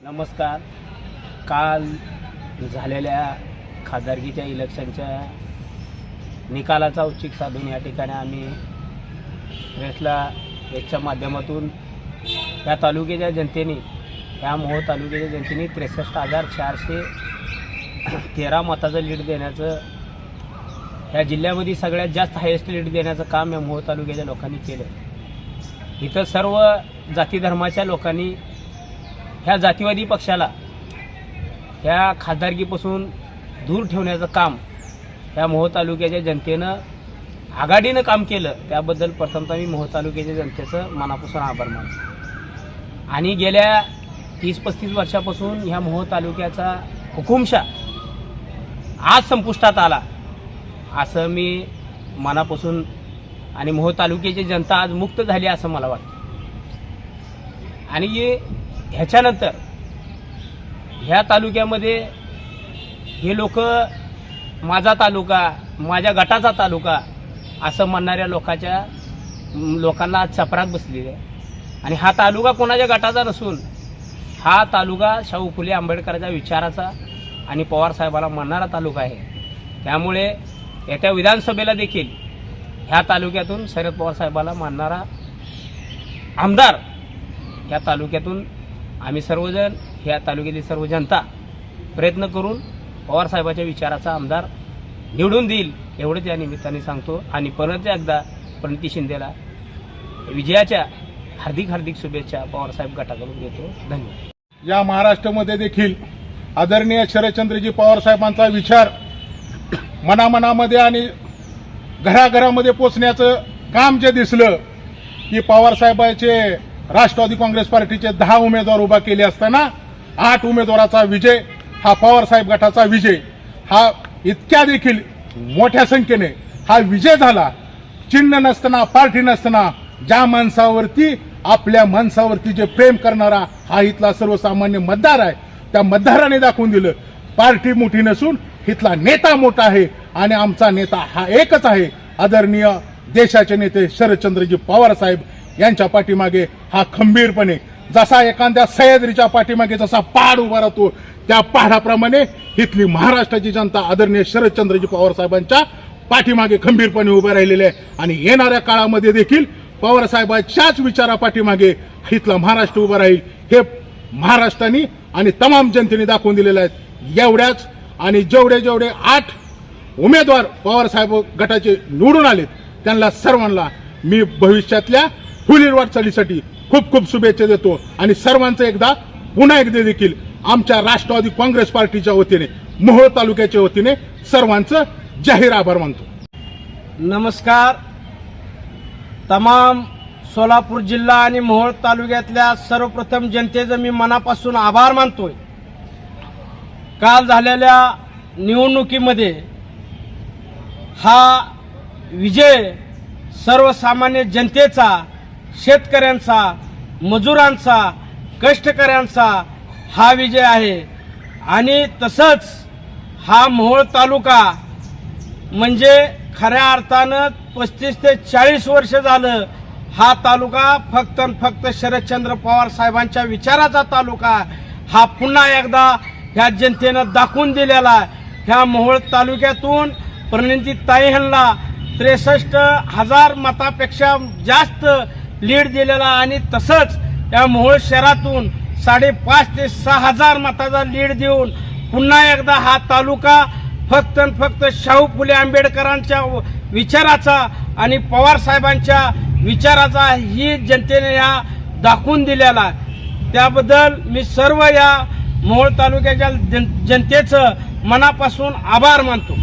नमस्कार. काल झालेल्या खासदारकीच्या इलेक्शनच्या निकालाचा औचिक साधून या ठिकाणी आम्ही प्रेसला याच्या माध्यमातून या तालुक्याच्या जनतेने या मोह तालुक्याच्या जनतेने त्रेसष्ट हजार चारशे तेरा मताचं लीड देण्याचं या जिल्ह्यामध्ये सगळ्यात जास्त हायेस्ट लीड देण्याचं काम या मोह तालुक्याच्या लोकांनी केलं. इथं सर्व जाती धर्माच्या लोकांनी ह्या जातीवादी पक्षाला ह्या खासदारकीपासून दूर ठेवण्याचं काम ह्या मोहोळ तालुक्याच्या जनतेनं आघाडीनं काम केलं त्याबद्दल प्रथमतः मी मोहोळ तालुक्याच्या जनतेचं मनापासून आभार मानतो. आणि गेल्या तीस पस्तीस वर्षापासून ह्या मोहोळ तालुक्याचा हुकुमशा आज संपुष्टात आला असं मी मनापासून आणि मोहोळ तालुक्याची जनता आज मुक्त झाली असं मला वाटतं. आणि हे ह्याच्यानंतर ह्या तालुक्यामध्ये हे लोक माझा तालुका माझ्या गटाचा तालुका असं म्हणणाऱ्या लोकांच्या लोकांना आज चपराक बसलेली आहे. आणि हा तालुका कोणाच्या गटाचा नसून हा तालुका शाहू फुले आंबेडकरांच्या विचाराचा आणि पवारसाहेबाला म्हणणारा तालुका आहे. त्यामुळे येत्या विधानसभेला देखील ह्या तालुक्यातून शरद पवार साहेबाला मानणारा आमदार या तालुक्यातून आम्ही सर्वजण ह्या तालुक्यातील सर्व जनता प्रयत्न करून पवारसाहेबाच्या विचाराचा आमदार निवडून देईल एवढंच या निमित्ताने सांगतो. आणि परत एकदा प्रणिती शिंदेला विजयाच्या हार्दिक हार्दिक शुभेच्छा पवारसाहेब गटाकडून देतो. धन्यवाद. या महाराष्ट्रामध्ये देखील आदरणीय शरदचंद्रजी पवार साहेबांचा विचार मनामनामध्ये आणि घराघरामध्ये पोचण्याचं काम जे दिसलं की पवारसाहेबाचे राष्ट्रवादी काँग्रेस पार्टीचे दहा उमेदवार उभा केले असताना आठ उमेदवाराचा विजय हा पवारसाहेब गटाचा विजय हा इतक्या देखील मोठ्या संख्येने हा विजय झाला. चिन्ह नसताना पार्टी नसताना ज्या माणसावरती आपल्या माणसावरती जे प्रेम करणारा हा इथला सर्वसामान्य मतदार आहे त्या मतदाराने दाखवून दिलं. पार्टी मोठी नसून इथला नेता मोठा आहे आणि आमचा नेता हा एकच आहे. आदरणीय देशाचे नेते शरदचंद्रजी पवार साहेब यांच्या पाठीमागे हा खंबीरपणे जसा एखाद्या सह्याद्रीच्या पाठीमागे जसा पहाड उभा राहतो त्या पहाडाप्रमाणे इथली महाराष्ट्राची जनता आदरणीय शरदचंद्रजी पवार साहेबांच्या पाठीमागे खंबीरपणे उभे राहिलेले आहे. आणि येणाऱ्या काळामध्ये देखील पवारसाहेबांच्याच विचारापाठीमागे विचारा पाठीमागे इथला महाराष्ट्र उभा राहील हे महाराष्ट्राने आणि तमाम जनतेने दाखवून दिलेले आहेत. एवढ्याच आणि जेवढे जेवढे आठ उमेदवार पवारसाहेब गटाचे निवडून आलेत त्यांना सर्वांना मी भविष्यातल्या पुढील वाटचालीसाठी खूप खूप शुभेच्छा देतो. आणि सर्वांचं एकदा पुन्हा एकदा देखील आमच्या राष्ट्रवादी काँग्रेस पार्टीच्या वतीने मोहोळ तालुक्याच्या वतीने सर्वांचं जाहीर आभार मानतो. नमस्कार. तमाम सोलापूर जिल्हा आणि मोहोळ तालुक्यातल्या सर्वप्रथम जनतेचं मी मनापासून आभार मानतोय. काल झालेल्या निवडणुकीमध्ये हा विजय सर्वसामान्य जनतेचा शेतकऱ्यांचा मजुरांचा कष्टकऱ्यांचा हा विजय आहे. आणि तसंच हा मोहोळ तालुका म्हणजे खऱ्या अर्थानं पस्तीस ते चाळीस वर्ष झालं हा तालुका फक्त फक्त शरदचंद्र पवार साहेबांच्या विचाराचा तालुका हा पुन्हा एकदा ह्या जनतेनं दाखवून दिलेला ह्या मोहोळ तालुक्यातून प्रणिती ताई ह्यांना त्रेसष्ट हजार मतापेक्षा जास्त लीड दिलेला आणि तसंच या मोहोळ शहरातून साडेपाच ते सहा हजार मताचा लीड देऊन पुन्हा एकदा हा तालुका फक्त आणि फक्त शाहू फुले आंबेडकरांच्या विचाराचा आणि पवार साहेबांच्या विचाराचा ही जनतेने या दाखवून दिलेला. त्याबद्दल मी सर्व या मोहोळ तालुक्याच्या जन- जनतेचं मनापासून आभार मानतो.